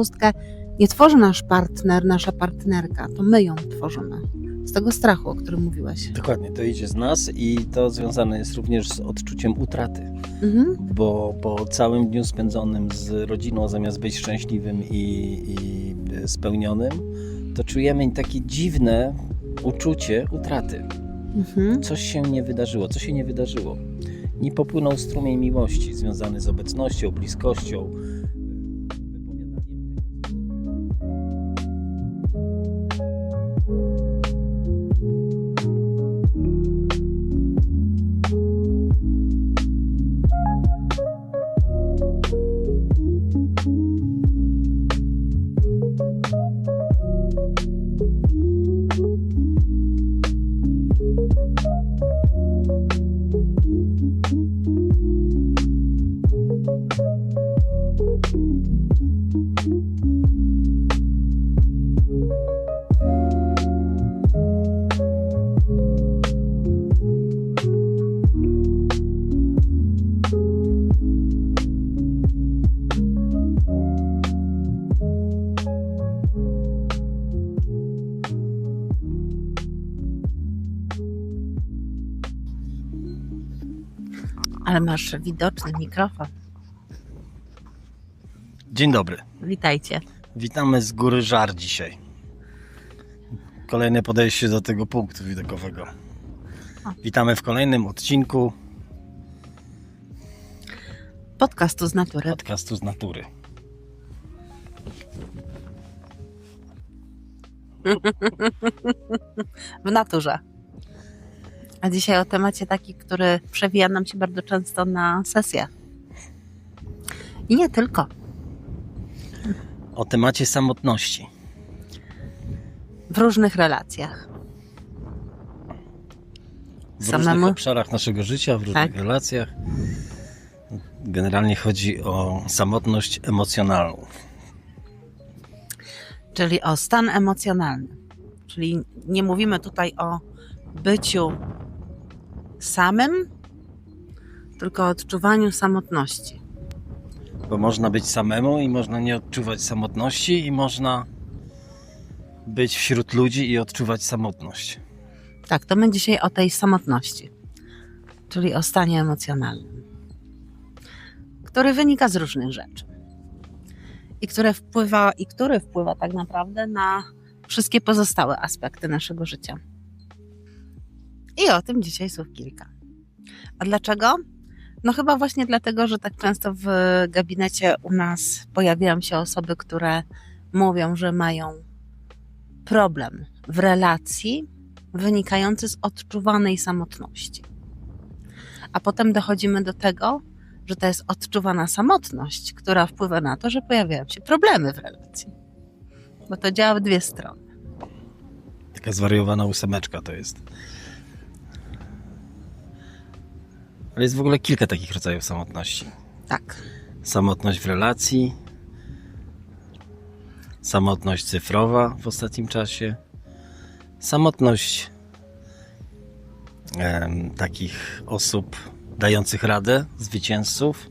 pustkę nie tworzy nasz partner, nasza partnerka, to my ją tworzymy. Z tego strachu, o którym mówiłeś. Dokładnie, to idzie z nas i to związane jest również z odczuciem utraty, Mhm. bo po całym dniu spędzonym z rodziną, zamiast być szczęśliwym i, i spełnionym, to czujemy takie dziwne uczucie utraty. Mhm. Coś się nie wydarzyło, co się nie wydarzyło. Nie popłynął strumień miłości związany z obecnością, bliskością. Masz widoczny mikrofon. Dzień dobry. Witajcie. Witamy z góry Żar dzisiaj. Kolejne podejście do tego punktu widokowego. Witamy w kolejnym odcinku Podcastu z natury. podcastu z natury. w naturze. A dzisiaj o temacie taki, który przewija nam się bardzo często na sesjach. I nie tylko. O temacie samotności. W różnych relacjach. W Samemu- różnych obszarach naszego życia, w różnych Tak. relacjach. Generalnie chodzi o samotność emocjonalną. Czyli o stan emocjonalny. Czyli nie mówimy tutaj o byciu samym, tylko o odczuwaniu samotności. Bo można być samemu i można nie odczuwać samotności i można być wśród ludzi i odczuwać samotność. Tak, to my dzisiaj o tej samotności, czyli o stanie emocjonalnym, który wynika z różnych rzeczy i, które wpływa, i który wpływa tak naprawdę na wszystkie pozostałe aspekty naszego życia. I o tym dzisiaj słów kilka. A dlaczego? No chyba właśnie dlatego, że tak często w gabinecie u nas pojawiają się osoby, które mówią, że mają problem w relacji wynikający z odczuwanej samotności. A potem dochodzimy do tego, że to jest odczuwana samotność, która wpływa na to, że pojawiają się problemy w relacji. Bo to działa w dwie strony. Taka zwariowana ósemeczka to jest. Ale jest w ogóle kilka takich rodzajów samotności. Tak. Samotność w relacji, samotność cyfrowa w ostatnim czasie, samotność em, takich osób dających radę, zwycięzców,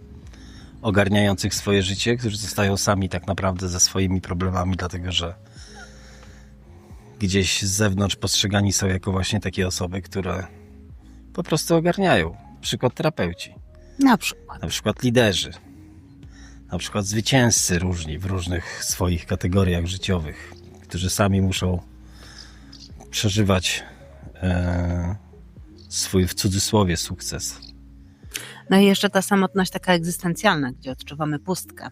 ogarniających swoje życie, którzy zostają sami tak naprawdę ze swoimi problemami, dlatego że gdzieś z zewnątrz postrzegani są jako właśnie takie osoby, które po prostu ogarniają. Przykład terapeuci Na przykład. na przykład liderzy, na przykład zwycięzcy różni w różnych swoich kategoriach życiowych, którzy sami muszą przeżywać e, swój w cudzysłowie sukces. No i jeszcze ta samotność taka egzystencjalna, gdzie odczuwamy pustkę.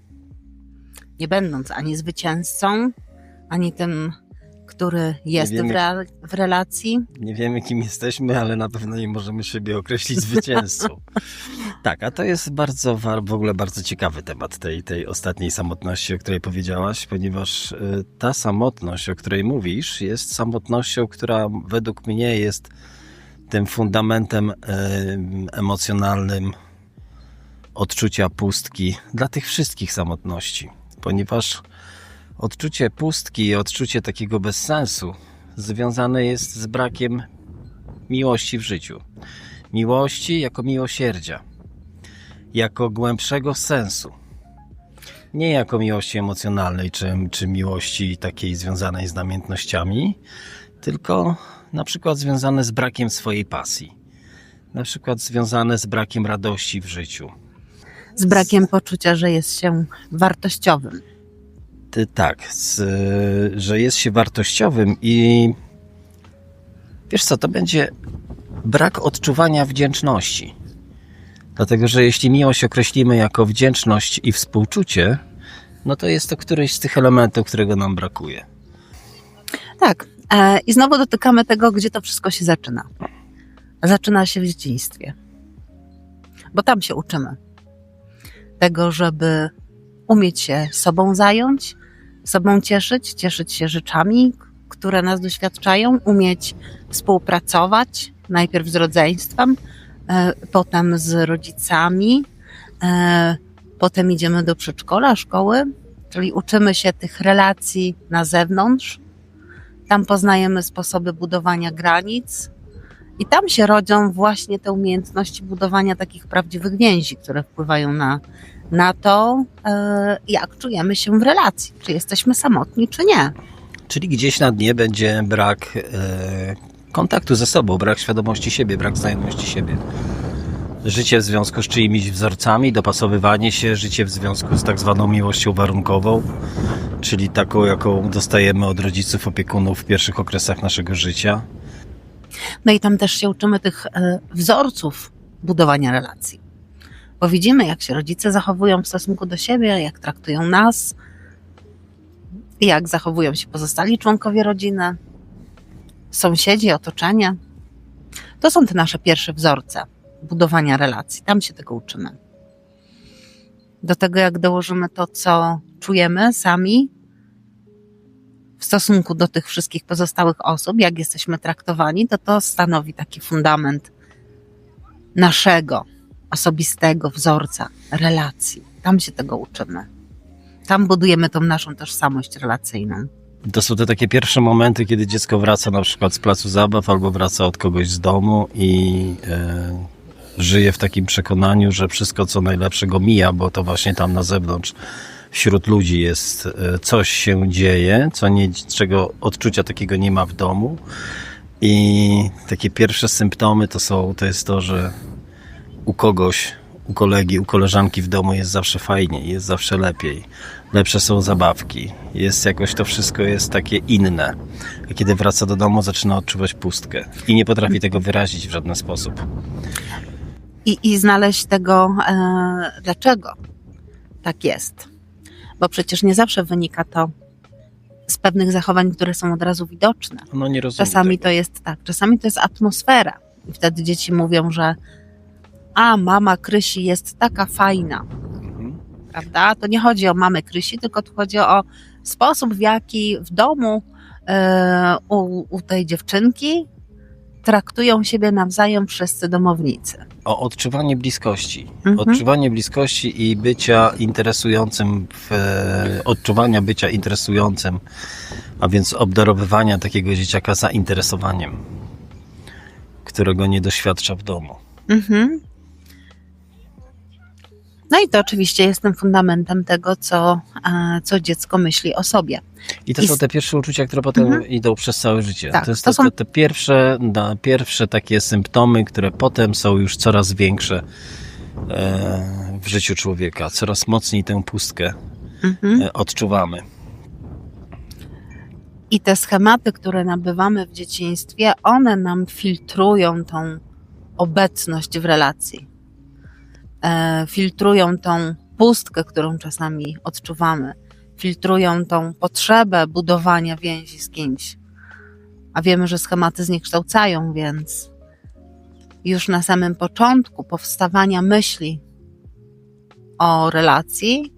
Nie będąc ani zwycięzcą, ani tym, który jest wiemy- w, re- w relacji. Nie wiemy, kim jesteśmy, ale na pewno nie możemy siebie określić zwycięzcą. tak, a to jest bardzo, w ogóle bardzo ciekawy temat tej, tej ostatniej samotności, o której powiedziałaś, ponieważ y, ta samotność, o której mówisz, jest samotnością, która według mnie jest tym fundamentem y, emocjonalnym odczucia pustki dla tych wszystkich samotności, ponieważ odczucie pustki i odczucie takiego bezsensu związane jest z brakiem miłości w życiu. Miłości jako miłosierdzia, jako głębszego sensu. Nie jako miłości emocjonalnej, czy, czy miłości takiej związanej z namiętnościami, tylko na przykład związane z brakiem swojej pasji. Na przykład związane z brakiem radości w życiu. Z brakiem poczucia, że jest się wartościowym. Tak, z, że jest się wartościowym i wiesz co, to będzie brak odczuwania wdzięczności. Dlatego, że jeśli miłość określimy jako wdzięczność i współczucie, no to jest to któryś z tych elementów, którego nam brakuje. Tak. E, I znowu dotykamy tego, gdzie to wszystko się zaczyna. Zaczyna się w dzieciństwie. Bo tam się uczymy. Tego, żeby umieć się sobą zająć, sobą cieszyć, cieszyć się rzeczami, które nas doświadczają, umieć współpracować, najpierw z rodzeństwem, e, potem z rodzicami, e, potem idziemy do przedszkola, szkoły, czyli uczymy się tych relacji na zewnątrz, tam poznajemy sposoby budowania granic i tam się rodzą właśnie te umiejętności budowania takich prawdziwych więzi, które wpływają na, na to, e, jak czujemy się w relacji, czy jesteśmy samotni, czy nie. Czyli gdzieś na dnie będzie brak e, kontaktu ze sobą, brak świadomości siebie, brak znajomości siebie. Życie w związku z czyimiś wzorcami, dopasowywanie się, życie w związku z tak zwaną miłością warunkową, czyli taką, jaką dostajemy od rodziców, opiekunów w pierwszych okresach naszego życia. No i tam też się uczymy tych e, wzorców budowania relacji. Bo widzimy, jak się rodzice zachowują w stosunku do siebie, jak traktują nas, jak zachowują się pozostali członkowie rodziny, sąsiedzi, otoczenie. To są te nasze pierwsze wzorce budowania relacji. Tam się tego uczymy. Do tego, jak dołożymy to, co czujemy sami w stosunku do tych wszystkich pozostałych osób, jak jesteśmy traktowani, to to stanowi taki fundament naszego osobistego wzorca relacji. Tam się tego uczymy. Tam budujemy tą naszą tożsamość relacyjną. To są te takie pierwsze momenty, kiedy dziecko wraca na przykład z placu zabaw albo wraca od kogoś z domu i e, żyje w takim przekonaniu, że wszystko co najlepszego mija, bo to właśnie tam na zewnątrz wśród ludzi jest e, coś się dzieje, co nie, czego odczucia takiego nie ma w domu. I takie pierwsze symptomy to są, to jest to, że u kogoś, u kolegi, u koleżanki w domu jest zawsze fajniej, jest zawsze lepiej. Lepsze są zabawki. Jest jakoś to wszystko jest takie inne. A kiedy wraca do domu, zaczyna odczuwać pustkę i nie potrafi tego wyrazić w żaden sposób. I, i znaleźć tego, e, dlaczego tak jest. Bo przecież nie zawsze wynika to z pewnych zachowań, które są od razu widoczne. No nie rozumiem. Czasami tego. to jest tak, czasami to jest atmosfera. I wtedy dzieci mówią, że a mama Krysi jest taka fajna, Mhm. prawda? To nie chodzi o mamę Krysi, tylko tu chodzi o sposób, w jaki w domu e, u, u tej dziewczynki traktują siebie nawzajem wszyscy domownicy. O odczuwanie bliskości. Mhm. Odczuwanie bliskości i bycia interesującym, w, e, odczuwania bycia interesującym, a więc obdarowywania takiego dzieciaka zainteresowaniem, którego nie doświadcza w domu. Mhm. No i to oczywiście jest tym fundamentem tego, co, e, co dziecko myśli o sobie. I to I są te pierwsze uczucia, które potem Mhm. idą przez całe życie. Tak, to jest to to, są- te, te pierwsze, na, pierwsze takie symptomy, które potem są już coraz większe e, w życiu człowieka. Coraz mocniej tę pustkę Mhm. e, odczuwamy. I te schematy, które nabywamy w dzieciństwie, one nam filtrują tą obecność w relacji. E, filtrują tą pustkę, którą czasami odczuwamy. Filtrują tą potrzebę budowania więzi z kimś. A wiemy, że schematy zniekształcają, więc już na samym początku powstawania myśli o relacji,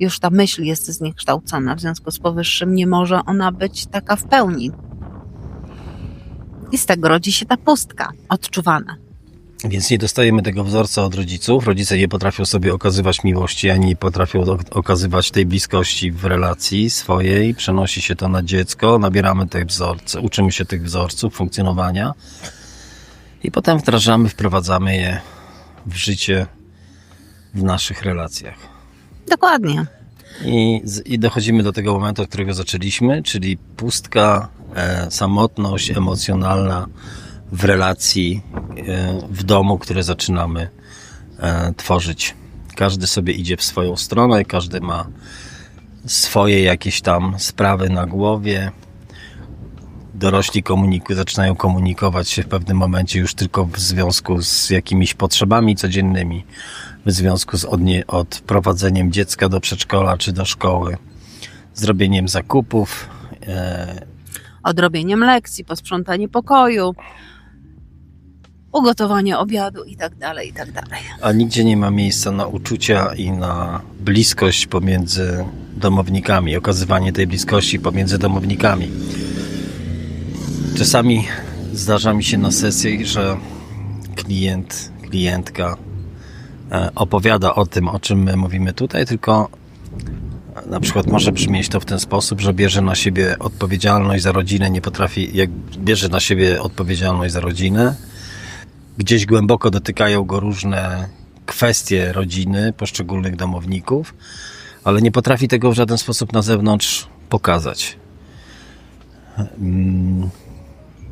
już ta myśl jest zniekształcona, w związku z powyższym nie może ona być taka w pełni. I z tego rodzi się ta pustka odczuwana. Więc nie dostajemy tego wzorca od rodziców. Rodzice nie potrafią sobie okazywać miłości, ani nie potrafią okazywać tej bliskości w relacji swojej. Przenosi się to na dziecko, nabieramy tych wzorców, uczymy się tych wzorców funkcjonowania i potem wdrażamy, wprowadzamy je w życie w naszych relacjach. Dokładnie. I, I dochodzimy do tego momentu, od którego zaczęliśmy, czyli pustka, e, samotność emocjonalna w relacji, e, w domu, które zaczynamy e, tworzyć. Każdy sobie idzie w swoją stronę, każdy ma swoje jakieś tam sprawy na głowie. Dorośli komuniku- zaczynają komunikować się w pewnym momencie już tylko w związku z jakimiś potrzebami codziennymi, w związku z odprowadzeniem dziecka do przedszkola czy do szkoły, zrobieniem zakupów, e, Odrobieniem lekcji, posprzątanie pokoju, ugotowanie obiadu i tak dalej, i tak dalej. a nigdzie nie ma miejsca na uczucia i na bliskość pomiędzy domownikami, okazywanie tej bliskości pomiędzy domownikami. Czasami zdarza mi się na sesji, że klient, klientka e, opowiada o tym, o czym my mówimy tutaj, tylko na przykład może brzmieć to w ten sposób, że bierze na siebie odpowiedzialność za rodzinę, nie potrafi, jak bierze na siebie odpowiedzialność za rodzinę, gdzieś głęboko dotykają go różne kwestie rodziny, poszczególnych domowników, ale nie potrafi tego w żaden sposób na zewnątrz pokazać. Mm,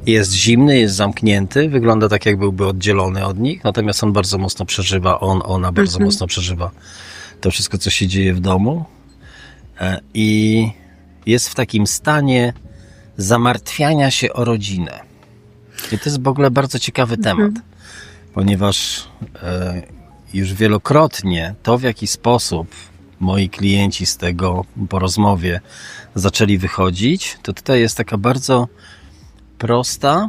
Jest zimny, jest zamknięty, wygląda tak, jak byłby oddzielony od nich, natomiast on bardzo mocno przeżywa, on, ona bardzo Mhm. mocno przeżywa to wszystko, co się dzieje w domu E, i jest w takim stanie zamartwiania się o rodzinę. I to jest w ogóle bardzo ciekawy temat, ponieważ e, już wielokrotnie to, w jaki sposób moi klienci z tego po rozmowie zaczęli wychodzić, to tutaj jest taka bardzo prosta,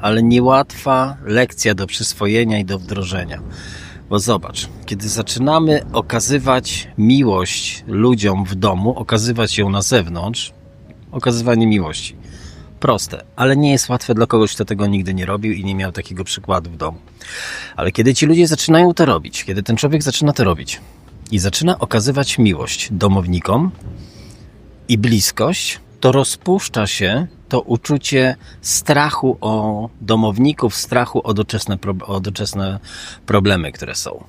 ale niełatwa lekcja do przyswojenia i do wdrożenia. Bo zobacz, kiedy zaczynamy okazywać miłość ludziom w domu, okazywać ją na zewnątrz, okazywanie miłości. Proste, ale nie jest łatwe dla kogoś, kto tego nigdy nie robił i nie miał takiego przykładu w domu. Ale kiedy ci ludzie zaczynają to robić, kiedy ten człowiek zaczyna to robić i zaczyna okazywać miłość domownikom i bliskość, to rozpuszcza się to uczucie strachu o domowników, strachu o doczesne, o doczesne problemy, które są.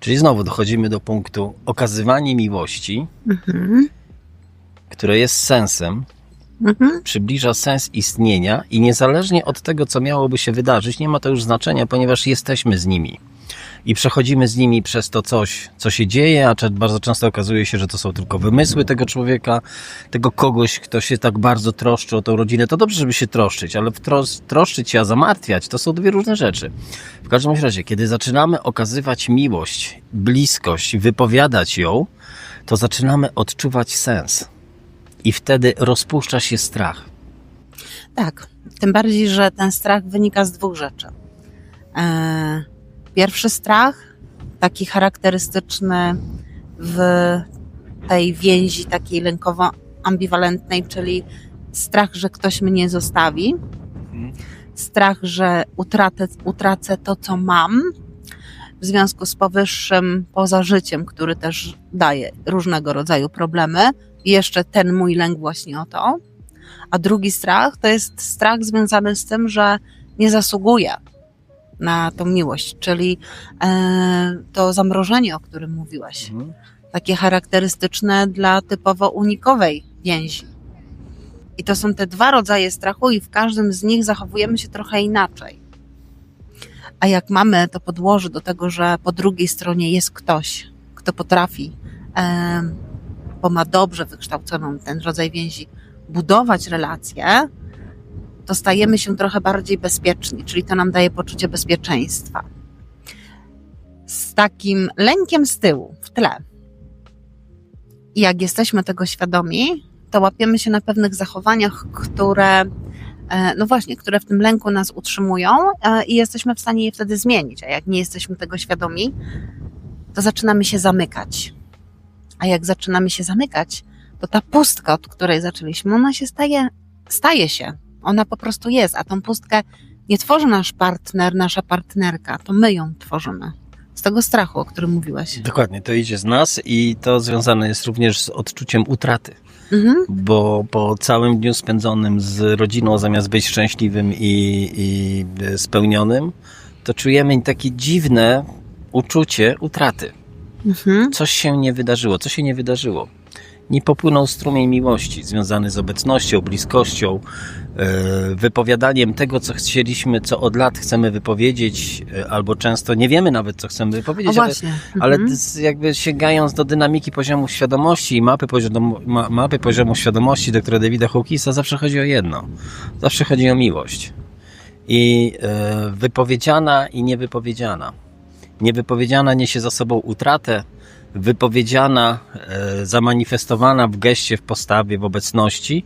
Czyli znowu dochodzimy do punktu okazywanie miłości, Mhm. które jest sensem, Mhm. przybliża sens istnienia i niezależnie od tego, co miałoby się wydarzyć, nie ma to już znaczenia, ponieważ jesteśmy z nimi. I przechodzimy z nimi przez to coś, co się dzieje, a bardzo często okazuje się, że to są tylko wymysły tego człowieka, tego kogoś, kto się tak bardzo troszczy o tą rodzinę. To dobrze, żeby się troszczyć, ale tros- troszczyć się, a zamartwiać, to są dwie różne rzeczy. W każdym razie, kiedy zaczynamy okazywać miłość, bliskość, wypowiadać ją, to zaczynamy odczuwać sens. I wtedy rozpuszcza się strach. Tak, tym bardziej, że ten strach wynika z dwóch rzeczy. E, Pierwszy strach, taki charakterystyczny w tej więzi takiej lękowo-ambiwalentnej, czyli strach, że ktoś mnie zostawi, strach, że utratę, utracę to, co mam, w związku z powyższym poza życiem, który też daje różnego rodzaju problemy, i jeszcze ten mój lęk właśnie o to. A drugi strach to jest strach związany z tym, że nie zasługuję na tą miłość, czyli e, to zamrożenie, o którym mówiłaś, takie charakterystyczne dla typowo unikowej więzi. I to są te dwa rodzaje strachu, i w każdym z nich zachowujemy się trochę inaczej. A jak mamy to podłoże do tego, że po drugiej stronie jest ktoś, kto potrafi, e, bo ma dobrze wykształconą ten rodzaj więzi, budować relacje, to stajemy się trochę bardziej bezpieczni, czyli to nam daje poczucie bezpieczeństwa. Z takim lękiem z tyłu, w tle. I jak jesteśmy tego świadomi, to łapiemy się na pewnych zachowaniach, które, e, no właśnie, które w tym lęku nas utrzymują e, i jesteśmy w stanie je wtedy zmienić. A jak nie jesteśmy tego świadomi, to zaczynamy się zamykać. A jak zaczynamy się zamykać, to ta pustka, od której zaczęliśmy, ona się staje, staje się. Ona po prostu jest, a tą pustkę nie tworzy nasz partner, nasza partnerka, to my ją tworzymy. Z tego strachu, o którym mówiłaś. Dokładnie, to idzie z nas i to związane jest również z odczuciem utraty, Mhm. bo po całym dniu spędzonym z rodziną, zamiast być szczęśliwym i, i spełnionym, to czujemy takie dziwne uczucie utraty. Mhm. coś się nie wydarzyło. Co się nie wydarzyło? Nie popłynął strumień miłości związany z obecnością, bliskością, e, wypowiadaniem tego, co chcieliśmy, co od lat chcemy wypowiedzieć, e, albo często nie wiemy nawet, co chcemy wypowiedzieć, ale, ale Mhm. z- jakby sięgając do dynamiki poziomu świadomości i mapy poziomu, ma, mapy poziomu świadomości doktora Davida Hawkinsa, zawsze chodzi o jedno. Zawsze chodzi o miłość. I e, wypowiedziana i niewypowiedziana. Niewypowiedziana niesie za sobą utratę, wypowiedziana, e, zamanifestowana w geście, w postawie, w obecności,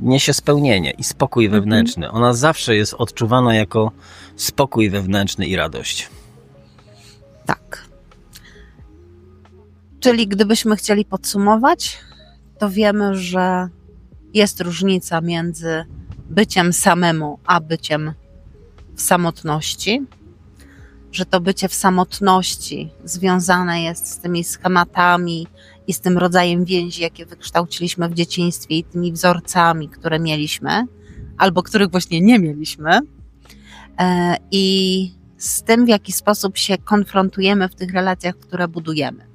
niesie spełnienie i spokój Mhm. wewnętrzny. Ona zawsze jest odczuwana jako spokój wewnętrzny i radość. Tak. Czyli gdybyśmy chcieli podsumować, to wiemy, że jest różnica między byciem samemu a byciem w samotności. Że to bycie w samotności związane jest z tymi schematami i z tym rodzajem więzi, jakie wykształciliśmy w dzieciństwie i tymi wzorcami, które mieliśmy, albo których właśnie nie mieliśmy. E, I z tym, w jaki sposób się konfrontujemy w tych relacjach, które budujemy.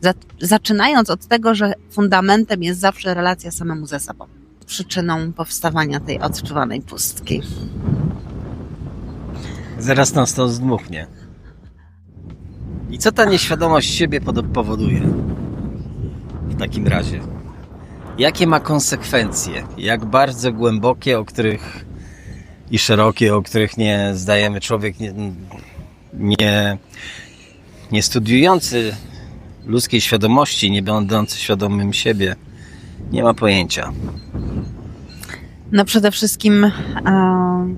Za- Zaczynając od tego, że fundamentem jest zawsze relacja samemu ze sobą, przyczyną powstawania tej odczuwanej pustki. Zaraz nas to zdmuchnie. I co ta nieświadomość siebie powoduje? W takim razie. Jakie ma konsekwencje? Jak bardzo głębokie, o których i szerokie, o których nie zdajemy człowiek nie, nie, nie studiujący ludzkiej świadomości, nie będący świadomym siebie, nie ma pojęcia. No przede wszystkim e,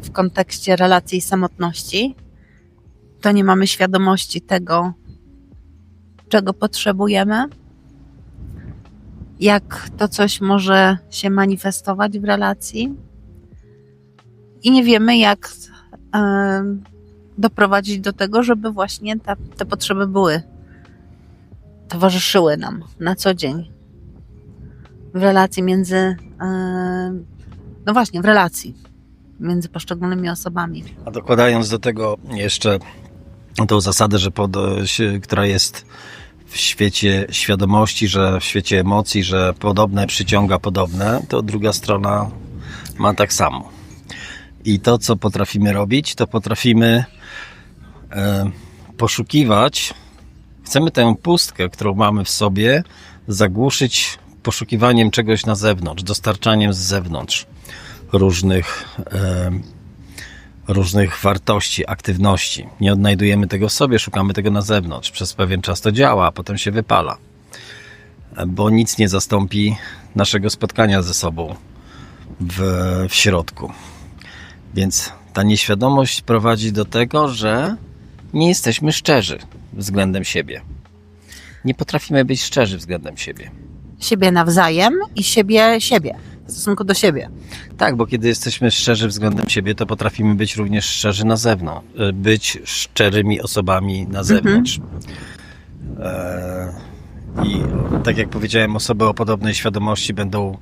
w kontekście relacji i samotności, to nie mamy świadomości tego, czego potrzebujemy, jak to coś może się manifestować w relacji i nie wiemy, jak e, doprowadzić do tego, żeby właśnie ta, te potrzeby były, towarzyszyły nam na co dzień w relacji między e, no właśnie, w relacji między poszczególnymi osobami. A dokładając do tego jeszcze tą zasadę, że pod, która jest w świecie świadomości, że w świecie emocji, że podobne przyciąga podobne, to druga strona ma tak samo. I to, co potrafimy robić, to potrafimy e, poszukiwać, chcemy tę pustkę, którą mamy w sobie, zagłuszyć poszukiwaniem czegoś na zewnątrz, dostarczaniem z zewnątrz różnych e, różnych wartości, aktywności. Nie odnajdujemy tego w sobie, szukamy tego na zewnątrz. Przez pewien czas to działa, a potem się wypala. Bo nic nie zastąpi naszego spotkania ze sobą w, w środku. Więc ta nieświadomość prowadzi do tego, że nie jesteśmy szczerzy względem siebie. Nie potrafimy być szczerzy względem siebie. Siebie nawzajem i siebie siebie, w stosunku do siebie. Tak, bo kiedy jesteśmy szczerzy względem siebie, to potrafimy być również szczerzy na zewnątrz. y, Być szczerymi osobami na zewnątrz. E, I tak jak powiedziałem, osoby o podobnej świadomości będą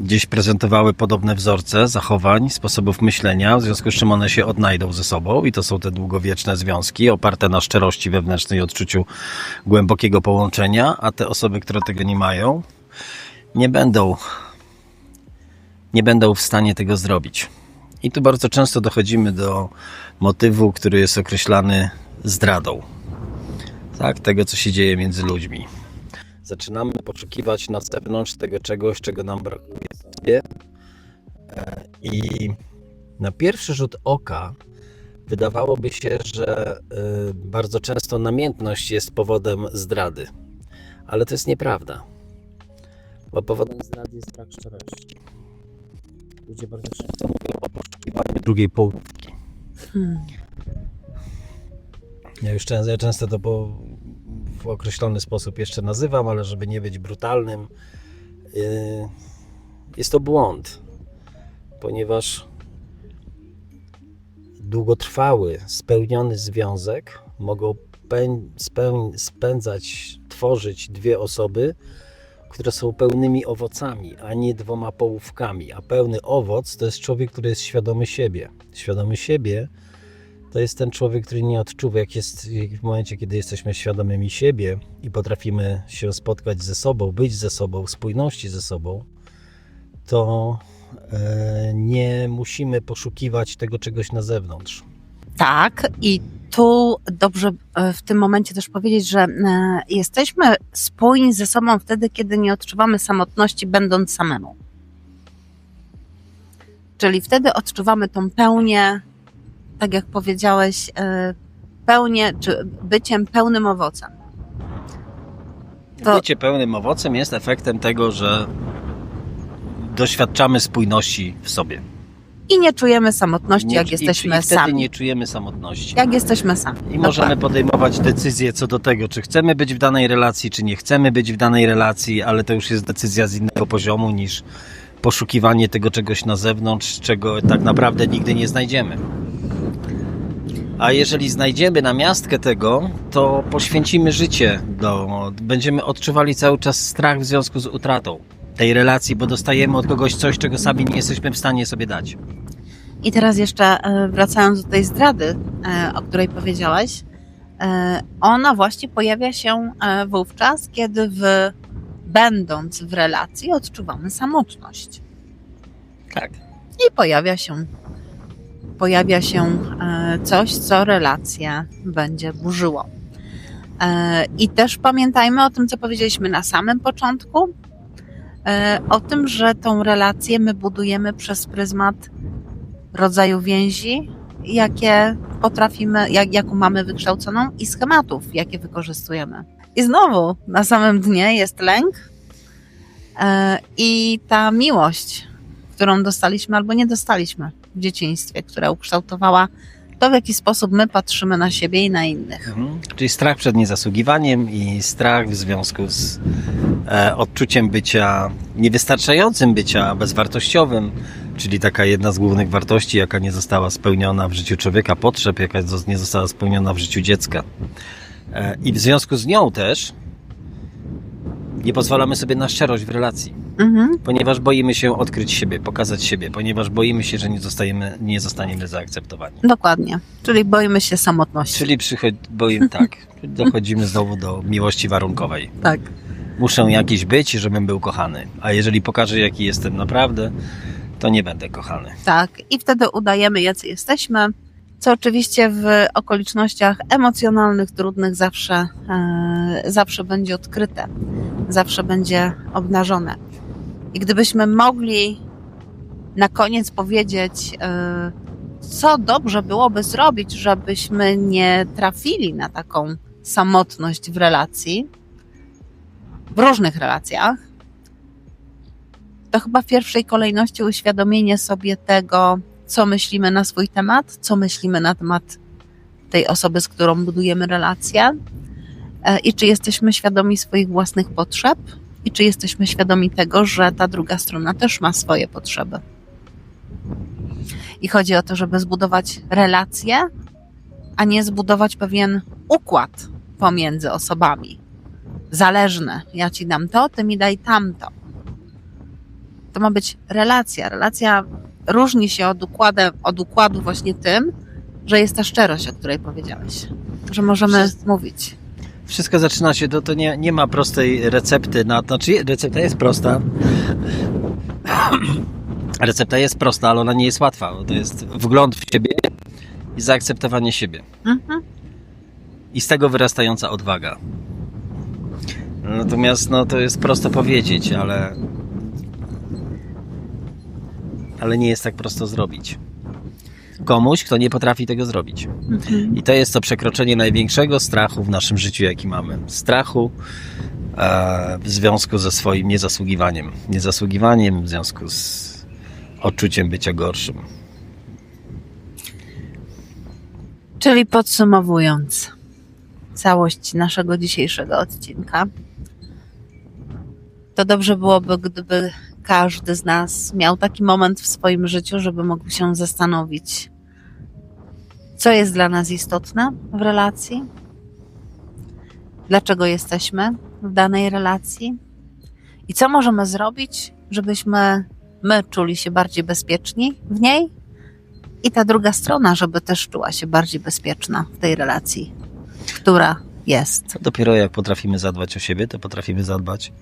gdzieś prezentowały podobne wzorce zachowań, sposobów myślenia, w związku z czym one się odnajdą ze sobą i to są te długowieczne związki oparte na szczerości wewnętrznej odczuciu głębokiego połączenia, a te osoby, które tego nie mają, nie będą nie będą w stanie tego zrobić. I tu bardzo często dochodzimy do motywu, który jest określany zdradą. Tak, tego, co się dzieje między ludźmi. Zaczynamy poszukiwać na zewnątrz tego czegoś, czego nam brakuje. E, I na pierwszy rzut oka wydawałoby się, że e, bardzo często namiętność jest powodem zdrady. Ale to jest nieprawda. Bo powodem zdrady jest brak szczerości. Ludzie bardzo często mówią o poszukiwaniu drugiej połówki. Hmm. Ja już często, ja często to po, w określony sposób jeszcze nazywam, ale żeby nie być brutalnym, yy, jest to błąd, ponieważ długotrwały, spełniony związek mogą spędzać, tworzyć dwie osoby, które są pełnymi owocami, a nie dwoma połówkami. A pełny owoc to jest człowiek, który jest świadomy siebie. Świadomy siebie to jest ten człowiek, który nie odczuwa, jak jest w momencie, kiedy jesteśmy świadomymi siebie i potrafimy się spotkać ze sobą, być ze sobą, w spójności ze sobą, to e, nie musimy poszukiwać tego czegoś na zewnątrz. Tak, i tu dobrze e, w tym momencie też powiedzieć, że e, jesteśmy spójni ze sobą wtedy, kiedy nie odczuwamy samotności, będąc samemu. Czyli wtedy odczuwamy tą pełnię, tak jak powiedziałeś, e, pełnię, czy byciem pełnym owocem. To- Bycie pełnym owocem jest efektem tego, że doświadczamy spójności w sobie. I nie czujemy samotności, Nie- jak i- jesteśmy i wtedy sami. nie czujemy samotności. Jak jesteśmy sami. I możemy podejmować decyzje co do tego, czy chcemy być w danej relacji, czy nie chcemy być w danej relacji, ale to już jest decyzja z innego poziomu niż poszukiwanie tego czegoś na zewnątrz, czego tak naprawdę nigdy nie znajdziemy. A jeżeli znajdziemy namiastkę tego, to poświęcimy życie, do, będziemy odczuwali cały czas strach w związku z utratą tej relacji, bo dostajemy od kogoś coś, czego sami nie jesteśmy w stanie sobie dać. I teraz jeszcze e, wracając do tej zdrady, e, o której powiedziałaś, e, ona właśnie pojawia się wówczas, kiedy w, będąc w relacji odczuwamy samotność. Tak. I pojawia się, pojawia się e, coś, co relację będzie burzyło. E, I też pamiętajmy o tym, co powiedzieliśmy na samym początku, e, o tym, że tą relację my budujemy przez pryzmat rodzaju więzi, jakie potrafimy, jak, jaką mamy wykształconą i schematów, jakie wykorzystujemy. I znowu na samym dnie jest lęk i ta miłość, którą dostaliśmy albo nie dostaliśmy w dzieciństwie, która ukształtowała to, w jaki sposób my patrzymy na siebie i na innych. Mhm. Czyli strach przed niezasługiwaniem i strach w związku z e, odczuciem bycia niewystarczającym, bycia bezwartościowym, czyli taka jedna z głównych wartości, jaka nie została spełniona w życiu człowieka, potrzeb, jaka nie została spełniona w życiu dziecka. E, I w związku z nią też nie pozwalamy sobie na szczerość w relacji, Mhm. ponieważ boimy się odkryć siebie, pokazać siebie, ponieważ boimy się, że nie, zostajemy, nie zostaniemy zaakceptowani. Dokładnie. Czyli boimy się samotności. Czyli boimy, tak, dochodzimy znowu do miłości warunkowej. Tak. Muszę jakiś być, żebym był kochany. A jeżeli pokażę, jaki jestem naprawdę, to nie będę kochany. Tak, i wtedy udajemy, jacy jesteśmy, co oczywiście w okolicznościach emocjonalnych, trudnych zawsze, e, zawsze będzie odkryte, zawsze będzie obnażone. I gdybyśmy mogli na koniec powiedzieć, e, co dobrze byłoby zrobić, żebyśmy nie trafili na taką samotność w relacji, w różnych relacjach, to chyba w pierwszej kolejności uświadomienie sobie tego, co myślimy na swój temat, co myślimy na temat tej osoby, z którą budujemy relację e, i czy jesteśmy świadomi swoich własnych potrzeb i czy jesteśmy świadomi tego, że ta druga strona też ma swoje potrzeby. I chodzi o to, żeby zbudować relacje, a nie zbudować pewien układ pomiędzy osobami. Zależne. Ja ci dam to, ty mi daj tamto to ma być relacja. Relacja różni się od, układem, od układu właśnie tym, że jest ta szczerość, o której powiedziałeś. Że możemy Wszyscy- mówić. Wszystko zaczyna się, to, to nie, nie ma prostej recepty na to. Znaczy, recepta jest prosta. Recepta jest prosta, ale ona nie jest łatwa. bo To jest wgląd w siebie i zaakceptowanie siebie. Mhm. I z tego wyrastająca odwaga. Natomiast no, to jest prosto powiedzieć, ale. Ale nie jest tak prosto zrobić. Komuś, kto nie potrafi tego zrobić. Mhm. I to jest to przekroczenie największego strachu w naszym życiu, jaki mamy. Strachu e, w związku ze swoim niezasługiwaniem. Niezasługiwaniem w związku z odczuciem bycia gorszym. Czyli podsumowując całość naszego dzisiejszego odcinka, to dobrze byłoby, gdyby każdy z nas miał taki moment w swoim życiu, żeby mógł się zastanowić, co jest dla nas istotne w relacji, dlaczego jesteśmy w danej relacji i co możemy zrobić, żebyśmy my czuli się bardziej bezpieczni w niej i ta druga strona, żeby też czuła się bardziej bezpieczna w tej relacji, która jest. Dopiero jak potrafimy zadbać o siebie, to potrafimy zadbać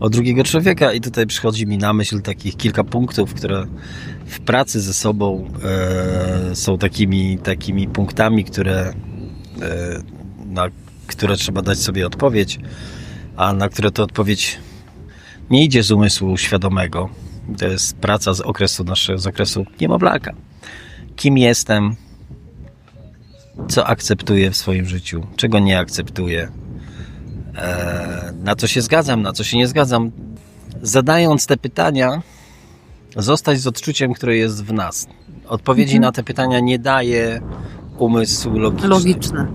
o drugiego człowieka. I tutaj przychodzi mi na myśl takich kilka punktów, które w pracy ze sobą e, są takimi, takimi punktami, które, e, na które trzeba dać sobie odpowiedź, a na które to odpowiedź nie idzie z umysłu świadomego. To jest praca z okresu naszego, z okresu niemowlaka. Kim jestem, co akceptuję w swoim życiu, czego nie akceptuję, e, na co się zgadzam, na co się nie zgadzam. Zadając te pytania, zostać z odczuciem, które jest w nas. Odpowiedzi Mhm. na te pytania nie daje umysł logiczny. Logiczne.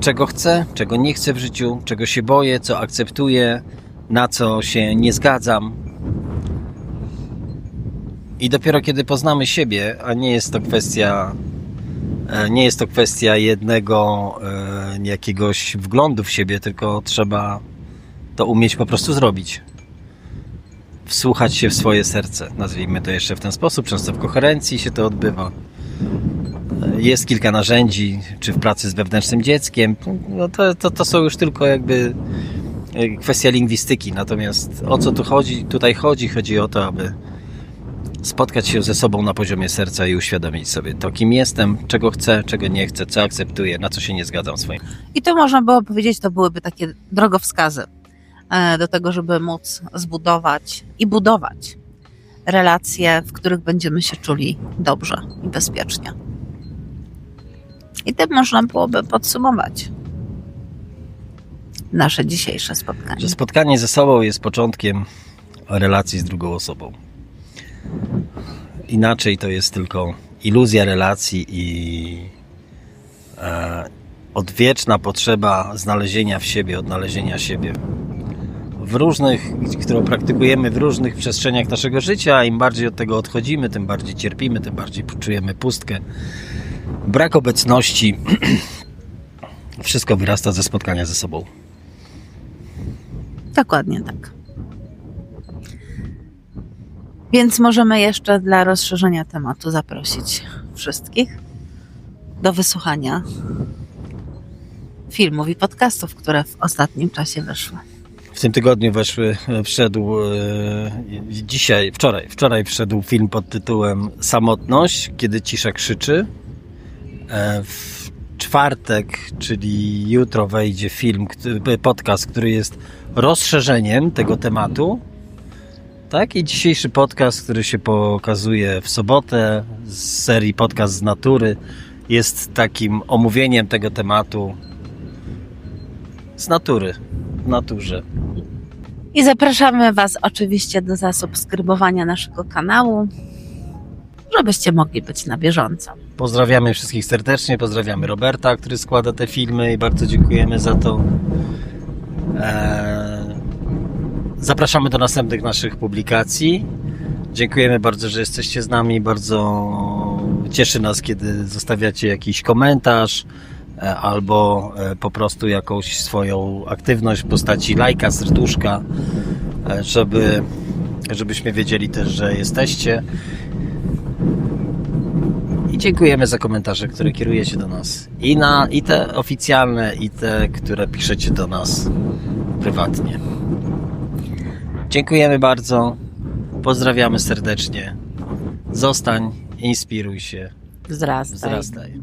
Czego chcę, czego nie chcę w życiu, czego się boję, co akceptuję, na co się nie zgadzam. I dopiero kiedy poznamy siebie, a nie jest to kwestia nie jest to kwestia jednego e, jakiegoś wglądu w siebie, tylko trzeba to umieć po prostu zrobić. Wsłuchać się w swoje serce, nazwijmy to jeszcze w ten sposób. Często w koherencji się to odbywa. E, Jest kilka narzędzi, czy w pracy z wewnętrznym dzieckiem. No to, to, to są już tylko jakby e, kwestia lingwistyki. Natomiast o co tu chodzi? Tutaj chodzi, chodzi o to, aby spotkać się ze sobą na poziomie serca i uświadomić sobie to, kim jestem, czego chcę, czego nie chcę, co akceptuję, na co się nie zgadzam swoim. I to można było powiedzieć, to byłyby takie drogowskazy e, do tego, żeby móc zbudować i budować relacje, w których będziemy się czuli dobrze i bezpiecznie. I tym można byłoby podsumować nasze dzisiejsze spotkanie. Że spotkanie ze sobą jest początkiem relacji z drugą osobą. Inaczej to jest tylko iluzja relacji i e, odwieczna potrzeba znalezienia w siebie, odnalezienia siebie. W różnych, którą praktykujemy w różnych przestrzeniach naszego życia, im bardziej od tego odchodzimy, tym bardziej cierpimy, tym bardziej czujemy pustkę. Brak obecności. Wszystko wyrasta ze spotkania ze sobą. Dokładnie tak. Więc możemy jeszcze dla rozszerzenia tematu zaprosić wszystkich do wysłuchania filmów i podcastów, które w ostatnim czasie wyszły. W tym tygodniu weszły, wszedł e, dzisiaj, wczoraj, wczoraj wszedł film pod tytułem Samotność, kiedy cisza krzyczy. E, W czwartek, czyli jutro wejdzie film, podcast, który jest rozszerzeniem tego tematu. Tak, i dzisiejszy podcast, który się pokazuje w sobotę z serii Podcast z Natury, jest takim omówieniem tego tematu z natury, w naturze. I zapraszamy Was oczywiście do zasubskrybowania naszego kanału, żebyście mogli być na bieżąco. Pozdrawiamy wszystkich serdecznie, pozdrawiamy Roberta, który składa te filmy i bardzo dziękujemy za to. Eee, Zapraszamy do następnych naszych publikacji. Dziękujemy bardzo, że jesteście z nami. Bardzo cieszy nas, kiedy zostawiacie jakiś komentarz e, albo e, po prostu jakąś swoją aktywność w postaci lajka, serduszka, e, żeby, żebyśmy wiedzieli też, że jesteście. I dziękujemy za komentarze, które kierujecie do nas. I, na, I te oficjalne, i te, które piszecie do nas prywatnie. Dziękujemy bardzo. Pozdrawiamy serdecznie. Zostań, inspiruj się, Wzrastaj. wzrastaj.